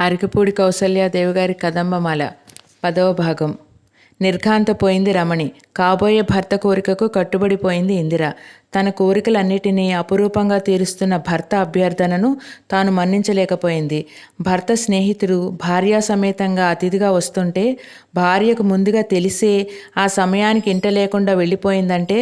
అరకపూడి కౌసల్యాదేవి గారి కదంబమాల పదవ భాగం. నిర్ఘాంతపోయింది రమణి. కాబోయే భర్త కోరికకు కట్టుబడిపోయింది ఇందిర. తన కోరికలన్నిటినీ అపురూపంగా తీరుస్తున్న భర్త అభ్యర్థనను తాను మన్నించలేకపోయింది. భర్త స్నేహితుడు భార్యా సమేతంగా అతిథిగా వస్తుంటే భార్యకు ముందుగా తెలిసే ఆ సమయానికి ఇంట లేకుండా వెళ్ళిపోయిందంటే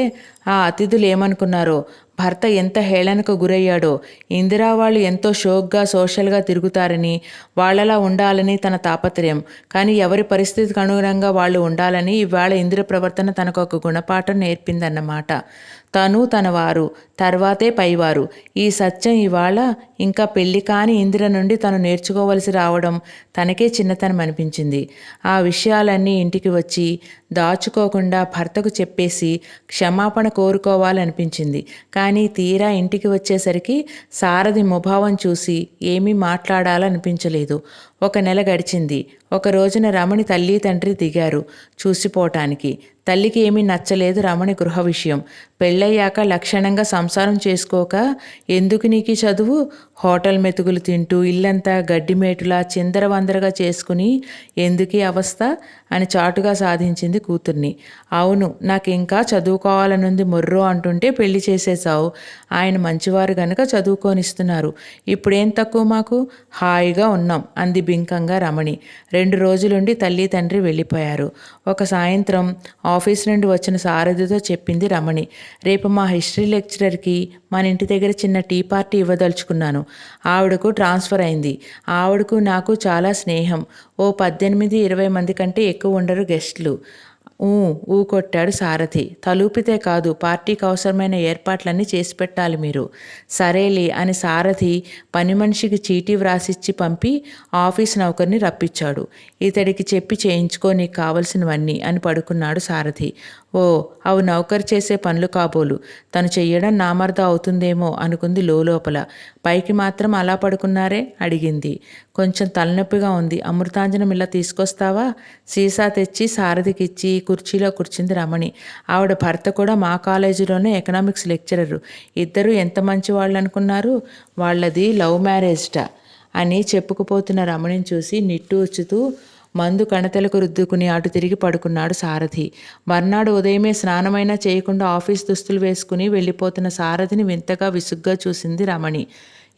ఆ అతిథులు ఏమనుకున్నారో భర్త ఎంత హేళనకు గురయ్యాడో ఇందిరా వాళ్ళు ఎంతో షోక్గా సోషల్గా తిరుగుతారని వాళ్ళలా ఉండాలని తన తాపత్రయం. కానీ ఎవరి పరిస్థితికి అనుగుణంగా వాళ్ళు ఉండాలని ఇవాళ ఇందిర ప్రవర్తన తనకు ఒక గుణపాఠం నేర్పిందన్నమాట. తను తనవారు తర్వాతే పైవారు. ఈ సత్యం ఇవాళ ఇంకా పెళ్ళి కాని ఇందిర నుండి తను నేర్చుకోవలసి రావడం తనకే చిన్నతనం అనిపించింది. ఆ విషయాలన్నీ ఇంటికి వచ్చి దాచుకోకుండా భర్తకు చెప్పేసి క్షమాపణ కోరుకోవాలనిపించింది. కానీ తీరా ఇంటికి వచ్చేసరికి సారథి ముభావం చూసి ఏమీ మాట్లాడాలనిపించలేదు. ఒక నెల గడిచింది. ఒక రోజున రమణి తల్లి తండ్రి దిగారు చూసిపోవటానికి తల్లికి ఏమీ నచ్చలేదు రమణి గృహ విషయం. పెళ్ళయ్యాక లక్షణంగా సంసారం చేసుకోక ఎందుకు నీకు చదువు? హోటల్ మెతుకులు తింటూ ఇల్లంతా గడ్డిమేటులా చిందరవందరగా చేసుకుని ఎందుకీ అవస్థ? అని చాటుగా సాధించింది కూతుర్ని. అవును నాకు ఇంకా చదువుకోవాలనుంది మొర్రో అంటుంటే పెళ్ళి చేసేసావు ఆయన మంచివారు గనక చదువుకోనిస్తున్నారు. ఇప్పుడేం తక్కువ మాకు? హాయిగా ఉన్నాం అంది బింకంగా రమణి. రెండు రోజులుండి తల్లి తండ్రి వెళ్ళిపోయారు. ఒక సాయంత్రం ఆఫీస్ నుండి వచ్చిన సారథితో చెప్పింది రమణి. రేపు మా హిస్టరీ లెక్చరర్కి మన ఇంటి దగ్గర చిన్న టీ పార్టీ ఇవ్వదలుచుకున్నాను. ఆవిడకు ట్రాన్స్ఫర్ అయింది. ఆవిడకు నాకు చాలా స్నేహం. ఓ పద్దెనిమిది ఇరవై మంది కంటే ఎక్కువ ఉండరు గెస్ట్లు. ఊ ఊ కొట్టాడు సారథి. తలూపితే కాదు పార్టీకి అవసరమైన ఏర్పాట్లన్నీ చేసి పెట్టాలి మీరు. సరేలే అని సారథి పని మనిషికి చీటీ వ్రాసిచ్చి పంపి ఆఫీస్ నౌకర్ని రప్పించాడు. ఇతడికి చెప్పి చేయించుకో నీకు కావలసినవన్నీ అని పడుకున్నాడు సారథి. ఓ అవి నౌకరు చేసే పనులు కాబోలు. తను చెయ్యడం నామర్ద అవుతుందేమో అనుకుంది లోపల పైకి మాత్రం అలా పడుకున్నారే? అడిగింది. కొంచెం తలనొప్పిగా ఉంది. అమృతాంజనం ఇలా తీసుకొస్తావా? సీసా తెచ్చి సారథికిచ్చి కుర్చీలో కూర్చుంది రమణి. ఆవిడ భర్త కూడా మా కాలేజీలోనే ఎకనామిక్స్ లెక్చరరు. ఇద్దరు ఎంత మంచి వాళ్ళు అనుకున్నారు వాళ్ళది లవ్ మ్యారేజ్ట అని చెప్పుకుపోతున్న రమణిని చూసి నిట్టూర్చుతూ మందు కణతలకు రుద్దుకుని అటు తిరిగి పడుకున్నాడు సారథి. మర్నాడు ఉదయమే స్నానమైనా చేయకుండా ఆఫీస్ దుస్తులు వేసుకుని వెళ్ళిపోతున్న సారథిని వింతగా విసుగ్గా చూసింది రమణి.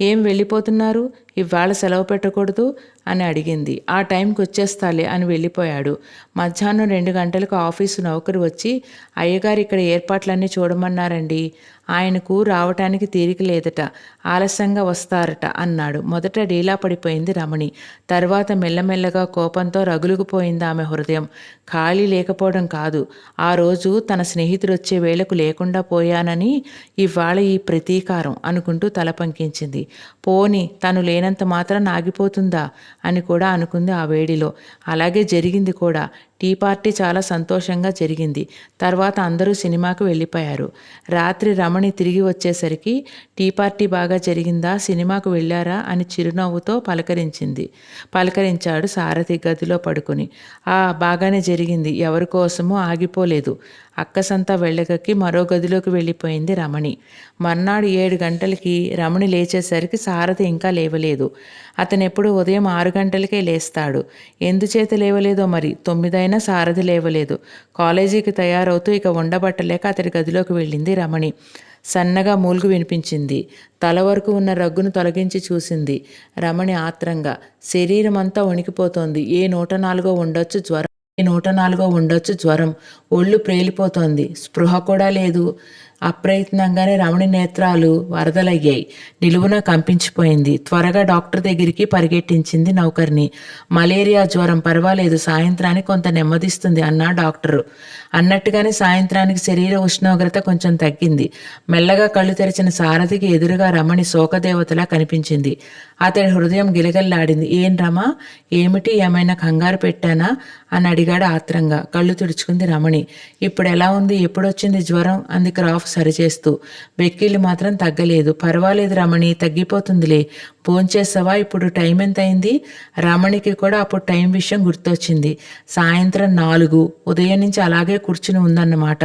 ఏం వెళ్ళిపోతున్నారు? ఇవాళ సెలవు పెట్టకూడదు? అని అడిగింది. ఆ టైంకి వచ్చేస్తాలే అని వెళ్ళిపోయాడు. మధ్యాహ్నం రెండు గంటలకు ఆఫీసు నౌకరు వచ్చి అయ్యగారు ఇక్కడ ఏర్పాట్లన్నీ చూడమన్నారండి. ఆయనకు రావటానికి తీరిక లేదట. ఆలస్యంగా వస్తారట అన్నాడు. మొదట డీలా పడిపోయింది రమణి. తర్వాత మెల్లమెల్లగా కోపంతో రగులుకుపోయింది ఆమె హృదయం. ఖాళీ లేకపోవడం కాదు. ఆ రోజు తన స్నేహితుడు వచ్చే వేళకు లేకుండా పోయానని ఇవాళ ఈ ప్రతీకారం అనుకుంటూ తల పంకించింది. పోని తను లేనంత మాత్రం ఆగిపోతుందా అని కూడా అనుకుంది ఆ వేడిలో. అలాగే జరిగింది కూడా. టీ పార్టీ చాలా సంతోషంగా జరిగింది. తర్వాత అందరూ సినిమాకు వెళ్ళిపోయారు. రాత్రి రమణి తిరిగి వచ్చేసరికి టీ పార్టీ బాగా జరిగిందా? సినిమాకు వెళ్ళారా? అని చిరునవ్వుతో పలకరించింది. పలకరించాడు సారథి గదిలో పడుకుని. ఆ బాగానే జరిగింది. ఎవరి కోసమో ఆగిపోలేదు. అక్కసంతా వెళ్ళగక్కి మరో గదిలోకి వెళ్ళిపోయింది రమణి. మర్నాడు ఏడు గంటలకి రమణి లేచేసరికి సారథి ఇంకా లేవలేదు. అతనెప్పుడు ఉదయం ఆరు గంటలకే లేస్తాడు. ఎందుచేత లేవలేదో మరి? తొమ్మిదైన సారథి లేవలేదు. కాలేజీకి తయారవుతూ ఇక ఉండబట్టలేక అతడి గదిలోకి వెళ్ళింది రమణి. సన్నగా మూలుగు వినిపించింది. తల వరకు ఉన్న రగ్గును తొలగించి చూసింది. రమణి ఆత్రంగా శరీరం అంతా వణికిపోతోంది. ఏ నూట నాలుగో ఉండొచ్చు జ్వరం? ఏ నూట నాలుగో ఉండొచ్చు జ్వరం? ఒళ్ళు ప్రేలిపోతోంది. స్పృహ కూడా లేదు. అప్రయత్నంగానే రమణి నేత్రాలు వరదలయ్యాయి. నిలువున కంపించిపోయింది. త్వరగా డాక్టర్ దగ్గరికి పరిగెట్టించింది నౌకర్ని. మలేరియా జ్వరం పర్వాలేదు. సాయంత్రానికి కొంత నెమ్మదిస్తుంది అన్నా డాక్టరు. అన్నట్టుగానే సాయంత్రానికి శరీర ఉష్ణోగ్రత కొంచెం తగ్గింది. మెల్లగా కళ్ళు తెరిచిన సారథికి ఎదురుగా రమణి శోకదేవతలా కనిపించింది. అతడి హృదయం గిలగల్లాడింది. ఏం రమా? ఏమిటి? ఏమైనా కంగారు పెట్టానా? అని అడిగాడు ఆత్రంగా. కళ్ళు తుడుచుకుంది రమణి. ఇప్పుడు ఎలా ఉంది? ఎప్పుడొచ్చింది జ్వరం? అంది క్రాఫ్ సరిచేస్తూ. వెక్కిళ్ళు మాత్రం తగ్గలేదు. పర్వాలేదు రమణి తగ్గిపోతుందిలే. భోంచేసావా? ఇప్పుడు టైం ఎంత అయింది రమణికి కూడా అప్పుడు టైం విషయం గుర్తొచ్చింది. సాయంత్రం నాలుగు. ఉదయం నుంచి అలాగే కూర్చుని ఉందన్నమాట.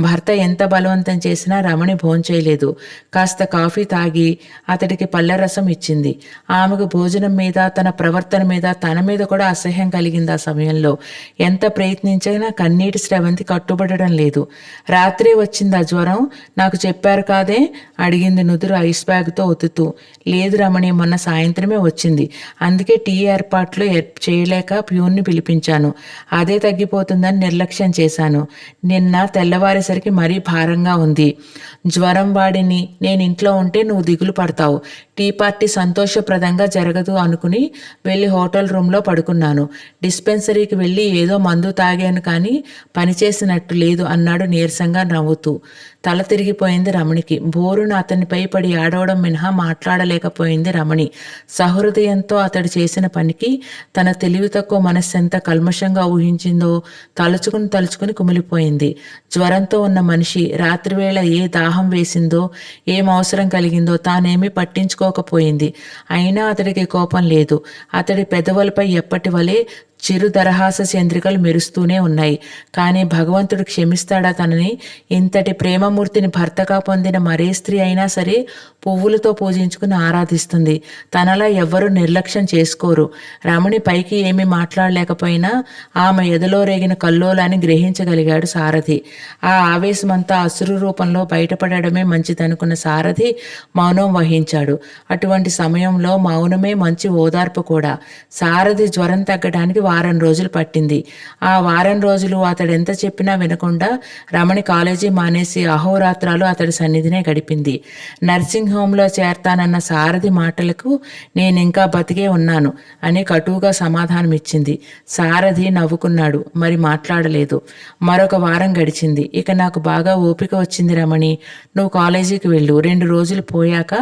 భర్త ఎంత బలవంతం చేసినా రమణి భోంచేయలేదు కాస్త కాఫీ తాగి అతడికి పళ్ళ రసం ఇచ్చింది. ఆమెకు భోజనం మీద తన ప్రవర్తన మీద తన మీద కూడా అసహ్యం కలిగింది ఆ సమయంలో. ఎంత ప్రయత్నించినా కన్నీటి స్రవంతి కట్టుబడడం లేదు. రాత్రి వచ్చింది ఆ జ్వరం. నాకు చెప్పారు కాదే? అడిగింది నుదురు ఐస్ బ్యాగ్తో ఒత్తుతూ. లేదు రమణి మొన్న సాయంత్రమే వచ్చింది. అందుకే టీ ఏర్పాట్లు ఏర్- చేయలేక ప్యూన్ని పిలిపించాను. అదే తగ్గిపోతుందని నిర్లక్ష్యం చేశాను. నిన్న తెల్లవారేసరికి మరీ భారంగా ఉంది. జ్వరం వాడిని నేను ఇంట్లో ఉంటే నువ్వు దిగులు పడతావు. టీ పార్టీ సంతోషప్రదంగా జరగదు అనుకుని వెళ్ళి హోటల్ రూమ్లో పడుకున్నాను. డిస్పెన్సరీకి వెళ్ళి ఏదో మందు తాగాను కానీ పనిచేసినట్టు లేదు అన్నాడు నీరసంగా నవ్వుతూ. తల తిరిగిపోయింది రమణికి. బోరున అతనిపై పడి ఆడవడం మినహా మాట్లాడలేకపోయింది రమణి. సహృదయంతో అతడు చేసిన పనికి తన తెలివి తక్కువ మనస్సు ఎంత కల్మషంగా ఊహించిందో తలుచుకుని తలుచుకుని కుమిలిపోయింది. జ్వరంతో ఉన్న మనిషి రాత్రివేళ ఏ దాహం వేసిందో ఏం అవసరం కలిగిందో తానేమీ పట్టించుకోకపోయింది అయినా అతడికి కోపం లేదు. అతడి పెదవులపై ఎప్పటి వలె చిరు దరహాస చంద్రికలు మెరుస్తూనే ఉన్నాయి. కానీ భగవంతుడు క్షమిస్తాడా తనని? ఇంతటి ప్రేమమూర్తిని భర్తగా పొందిన మరే స్త్రీ అయినా సరే పువ్వులతో పూజించుకుని ఆరాధిస్తుంది. తనలా ఎవ్వరూ నిర్లక్ష్యం చేసుకోరు. రమణి పైకి ఏమీ మాట్లాడలేకపోయినా ఆమె ఎదలో రేగిన కల్లోలాన్ని గ్రహించగలిగాడు సారథి. ఆ ఆవేశమంతా అసురు రూపంలో బయటపడడమే మంచిదనుకున్న సారథి మౌనం వహించాడు. అటువంటి సమయంలో మౌనమే మంచి ఓదార్పు కూడా. సారథి జ్వరం తగ్గడానికి వారం రోజులు పట్టింది. ఆ వారం రోజులు అతడు ఎంత చెప్పినా వినకుండా రమణి కాలేజీ మానేసి అహోరాత్రాలు అతడి సన్నిధినే గడిపింది. నర్సింగ్ హోంలో చేరతానన్న సారథి మాటలకు నేను ఇంకా బతికే ఉన్నాను అని కటువుగా సమాధానం ఇచ్చింది సారథి నవ్వుకున్నాడు. మరి మాట్లాడలేదు. మరొక వారం గడిచింది. ఇక నాకు బాగా ఓపిక వచ్చింది రమణి. నువ్వు కాలేజీకి వెళ్ళు. రెండు రోజులు పోయాక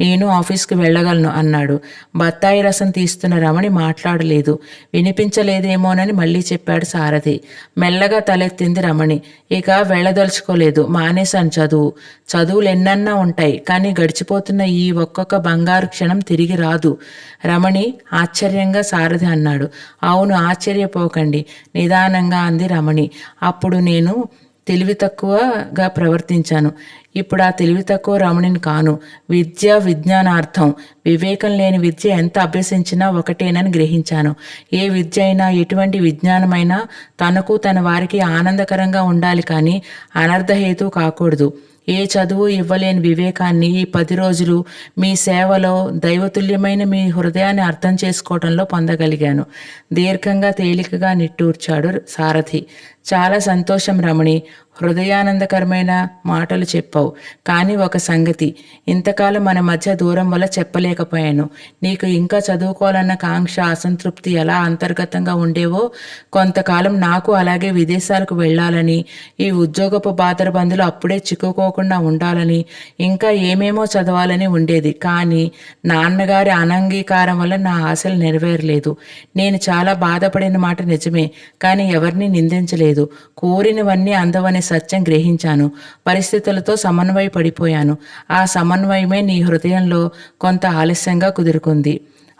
నేను ఆఫీస్కి వెళ్ళగలను అన్నాడు. బత్తాయి రసం తీస్తున్న రమణి మాట్లాడలేదు. వినిపించ వినిపించలేదేమోనని మళ్ళీ చెప్పాడు సారథి. మెల్లగా తలెత్తింది రమణి. ఇక వెళ్ళదలుచుకోలేదు. మానేశాను చదువు. చదువులు ఎన్నన్నా ఉంటాయి కానీ గడిచిపోతున్న ఈ ఒక్కొక్క బంగారు క్షణం తిరిగి రాదు. రమణి ఆశ్చర్యంగా సారథి అన్నాడు. అవును ఆశ్చర్యపోకండి. నిదానంగా అంది రమణి. అప్పుడు నేను తెలివి తక్కువగా ప్రవర్తించాను. ఇప్పుడు ఆ తెలివి తక్కువ రమణిని కాను. విద్య విజ్ఞానార్థం వివేకం లేని విద్య ఎంత అభ్యసించినా ఒకటేనని గ్రహించాను. ఏ విద్య అయినా ఎటువంటి విజ్ఞానమైనా తనకు తన వారికి ఆనందకరంగా ఉండాలి కానీ అనర్ధహేతు కాకూడదు. ఏ చదువు ఇవ్వలేని వివేకాన్ని ఈ పది రోజులు మీ సేవలో దైవతుల్యమైన మీ హృదయాన్ని అర్థం చేసుకోవడంలో పొందగలిగాను. దీర్ఘంగా తేలికగా నిట్టూర్చాడు సారథి. చాలా సంతోషం రమణి. హృదయానందకరమైన మాటలు చెప్పావు. కానీ ఒక సంగతి ఇంతకాలం మన మధ్య దూరం వల్ల చెప్పలేకపోయాను. నీకు ఇంకా చదువుకోవాలన్న కాంక్ష అసంతృప్తి ఎలా అంతర్గతంగా ఉండేవో కొంతకాలం నాకు అలాగే విదేశాలకు వెళ్ళాలని ఈ ఉద్యోగపు బాధరబందులు అప్పుడే చిక్కుకోకుండా ఉండాలని ఇంకా ఏమేమో చదవాలని ఉండేది. కానీ నాన్నగారి అనంగీకారం వల్ల నా ఆశలు నెరవేరలేదు. నేను చాలా బాధపడిన మాట నిజమే కానీ ఎవరిని నిందించలేదు. కోరినవన్నీ అందవనే సత్యం గ్రహించాను. పరిస్థితులతో సమన్వయ పడిపోయాను ఆ సమన్వయమే నీ హృదయంలో కొంత ఆలస్యంగా కుదురుకుంది.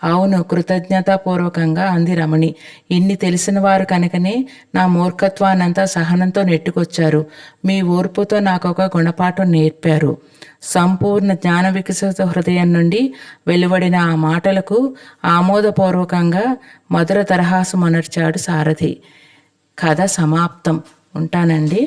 అవును కృతజ్ఞతాపూర్వకంగా అంది రమణి. ఇన్ని తెలిసిన వారు కనుకనే నా మూర్ఖత్వానంతా సహనంతో నెట్టుకొచ్చారు. మీ ఓర్పుతో నాకు ఒక గుణపాఠం నేర్పారు. సంపూర్ణ జ్ఞాన వికసిత హృదయం నుండి వెలువడిన ఆ మాటలకు ఆమోదపూర్వకంగా మధుర తరహాసు మనర్చాడు సారథి. కథ సమాప్తం. ఉంటానండి.